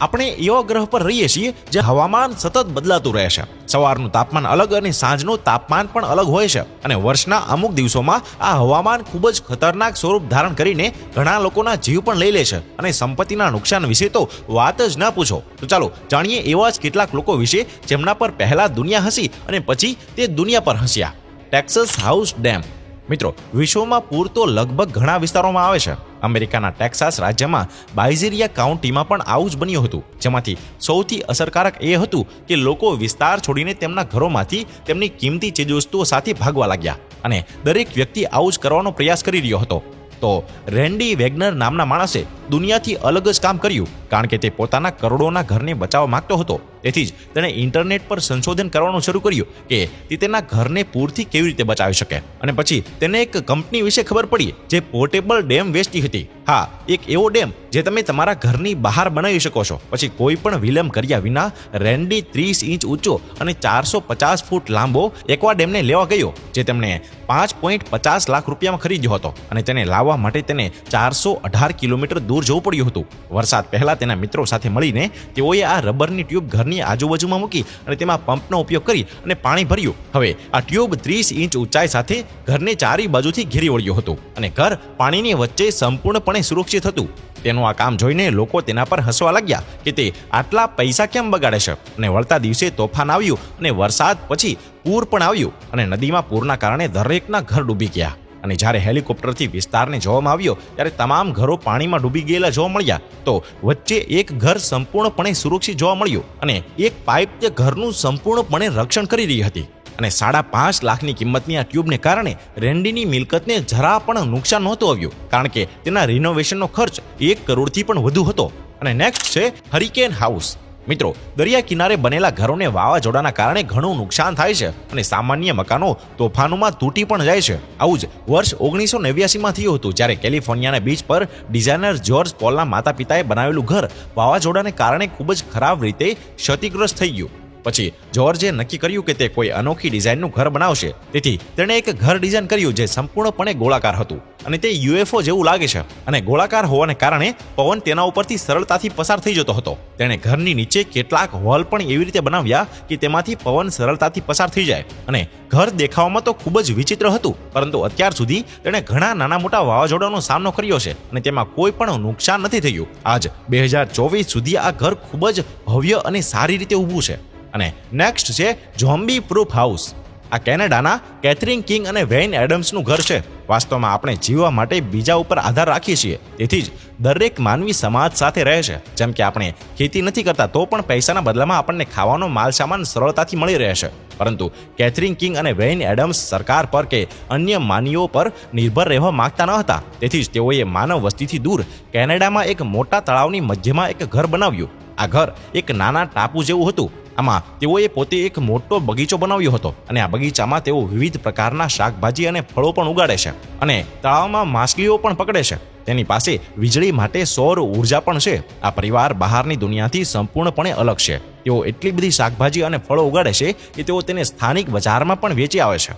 આપણે એવા ગ્રહ પર રહીએ છીએ જે હવામાન સતત બદલાતું રહે છે. સવારનું તાપમાન અલગ અને સાંજનું તાપમાન પણ અલગ હોય છે અને વર્ષના અમુક દિવસોમાં આ હવામાન ખૂબ જ ખતરનાક સ્વરૂપ ધારણ કરીને ઘણા લોકોના જીવ પણ લઈ લે છે અને સંપત્તિના નુકસાન વિશે તો વાત જ ના પૂછો. તો ચાલો જાણીએ એવા જ કેટલાક લોકો વિશે જેમના પર પહેલા દુનિયા હસી અને પછી તે દુનિયા પર હસ્યા. Texas house dam. મિત્રો, વિશ્વમાં પૂર તો લગભગ ઘણા વિસ્તારોમાં આવે છે. અમેરિકાના ટેક્સાસ રાજ્યમાં બાઇઝેરિયા કાઉન્ટીમાં પણ આવું જ બન્યું હતું. જેમાંથી સૌથી અસરકારક એ હતું કે લોકો વિસ્તાર છોડીને તેમના ઘરોમાંથી તેમની કિંમતી ચીજવસ્તુઓ સાથે ભાગવા લાગ્યા અને દરેક વ્યક્તિ આવું જ કરવાનો પ્રયાસ કરી રહ્યો હતો. તો રેન્ડી વેગનર નામના માણસે દુનિયાથી અલગ જ કામ કર્યું, કારણ કે તે પોતાના કરોડોના ઘરને બચાવવા માંગતો હતો. તેથી જ તેણે ઇન્ટરનેટ પર સંશોધન કરવાનું શરૂ કર્યું કે તે તેના ઘરને પૂરથી કેવી રીતે બચાવી શકે. અને પછી તેને એક કંપની વિશે ખબર પડી, જે પોર્ટેબલ ડેમ વેચતી હતી. હા, એક એવો ડેમ જે તમે તમારા ઘરની બહાર બનાવી શકો છો. પછી કોઈ પણ વિલંબ કર્યા વિના રેન્ડી ત્રીસ ઇંચ ઊંચો અને ચારસો પચાસ ફૂટ લાંબો એકવા ડેમને લેવા ગયો, જે તેમણે પાંચ પોઈન્ટ પચાસ લાખ રૂપિયામાં ખરીદ્યો હતો. અને તેને લાવવા માટે તેને ચારસો અઢાર કિલોમીટર દૂર જવું પડ્યું હતું. વરસાદ પહેલા તેના મિત્રો સાથે મળીને તેઓએ આ રબરની ટ્યુબ ઘરની આજુબાજુમાં મૂકી અને તેમાં પંપનો ઉપયોગ કરી અને પાણી ભર્યું. હવે આ ટ્યુબ ત્રીસ ઇંચ ઊંચાઈ સાથે ઘરને ચારે બાજુથી ઘેરી વળ્યું હતું અને ઘર પાણીની વચ્ચે સંપૂર્ણપણે સુરક્ષિત હતું. તેનું આ કામ જોઈને લોકો તેના પર હસવા લાગ્યા કે તે આટલા પૈસા કેમ બગાડે છે? અને વળતા દિવસે તોફાન આવ્યું અને વરસાદ પછી પૂર પણ આવ્યું અને નદીમાં પૂરના કારણે દરેકના ઘર ડૂબી ગયા. અને જ્યારે હેલિકોપ્ટરથી વિસ્તારને જોવામાં આવ્યો, ત્યારે તમામ ઘરો પાણીમાં ડૂબી ગયેલા જોવા મળ્યા. તો વચ્ચે એક ઘર સંપૂર્ણપણે સુરક્ષિત જોવા મળ્યું અને એક પાઇપ તે ઘરનું સંપૂર્ણપણે રક્ષણ કરી રહી હતી. અને સાડા પાંચ લાખની કિંમતની આ ટ્યુબને કારણે રેન્ડીની મિલકતને જરા પણ નુકસાન નહોતું આવ્યું, કારણ કે તેના રિનોવેશનનો ખર્ચ એક કરોડથી પણ વધુ હતો. અને નેક્સ્ટ છે હરિકેન હાઉસ મિત્રો, દરિયા કિનારે બનેલા ઘરોને વાવાઝોડાના કારણે ઘણું નુકસાન થાય છે અને સામાન્ય મકાનો તોફાનોમાં તૂટી પણ જાય છે. આવું જ વર્ષ ઓગણીસો નેવ્યાસીમાં થયું હતું જ્યારે કેલિફોર્નિયાના બીચ પર ડિઝાઇનર જ્યોર્જ પોલના માતા પિતાએ બનાવેલું ઘર વાવાઝોડાને કારણે ખૂબ જ ખરાબ રીતે ક્ષતિગ્રસ્ત થઈ ગયું. પછી જ્યોર્જે નક્કી કર્યું કે તે કોઈ અનોખી ડિઝાઇનનું ઘર બનાવશે. તેથી તેણે એક ઘર ડિઝાઇન કર્યું જે સંપૂર્ણપણે ગોળાકાર હતું અને તે યુએફઓ જેવું લાગે છે. અને ગોળાકાર હોવાને કારણે પવન તેના ઉપરથી સરળતાથી પસાર થઈ જતો હતો. તેણે ઘરની નીચે કેટલાક હોલ પણ એવી રીતે બનાવ્યા કે તેમાંથી પવન સરળતાથી પસાર થઈ જાય. અને ઘર દેખાવામાં તો ખૂબ જ વિચિત્ર હતું, પરંતુ અત્યાર સુધી તેણે ઘણા નાના મોટા વાવાઝોડાનો સામનો કર્યો છે અને તેમાં કોઈ પણ નુકસાન નથી થયું. આજ બે હજાર ચોવીસ સુધી આ ઘર ખૂબ જ ભવ્ય અને સારી રીતે ઊભું છે. અને નેક્સ્ટ છે ઝોમ્બી પ્રૂફ હાઉસ આ કેનેડાના કેથરિંગ કિંગ અને વેઇન એડમ્સનું ઘર છે. વાસ્તવમાં આપણે જીવવા માટે બીજા ઉપર આધાર રાખીએ છીએ. તેથી જ દરેક માનવી સમાજ સાથે રહે છે. જેમ કે આપણે ખેતી નથી કરતા, તો પણ પૈસાના બદલામાં આપણને ખાવાનો માલ સામાન સરળતાથી મળી રહે છે. પરંતુ કેથરિંગ કિંગ અને વેઇન એડમ્સ સરકાર પર કે અન્ય માનવીઓ પર નિર્ભર રહેવા માંગતા ન હતા. તેથી જ તેઓએ માનવ વસ્તીથી દૂર કેનેડામાં એક મોટા તળાવની મધ્યમાં એક ઘર બનાવ્યું. આ ઘર એક નાના ટાપુ જેવું હતું. આમાં તેઓએ પોતે એક મોટો બગીચો બનાવ્યો હતો અને આ બગીચામાં તેઓ વિવિધ પ્રકારના શાકભાજી અને ફળો પણ ઉગાડે છે અને તળાવમાં માછલીઓ પણ પકડે છે. તેની પાસે વીજળી માટે સૌર ઊર્જા પણ છે. આ પરિવાર બહારની દુનિયાથી સંપૂર્ણપણે અલગ છે. તેઓ એટલી બધી શાકભાજી અને ફળો ઉગાડે છે કે તેઓ તેને સ્થાનિક બજારમાં પણ વેચી આવે છે.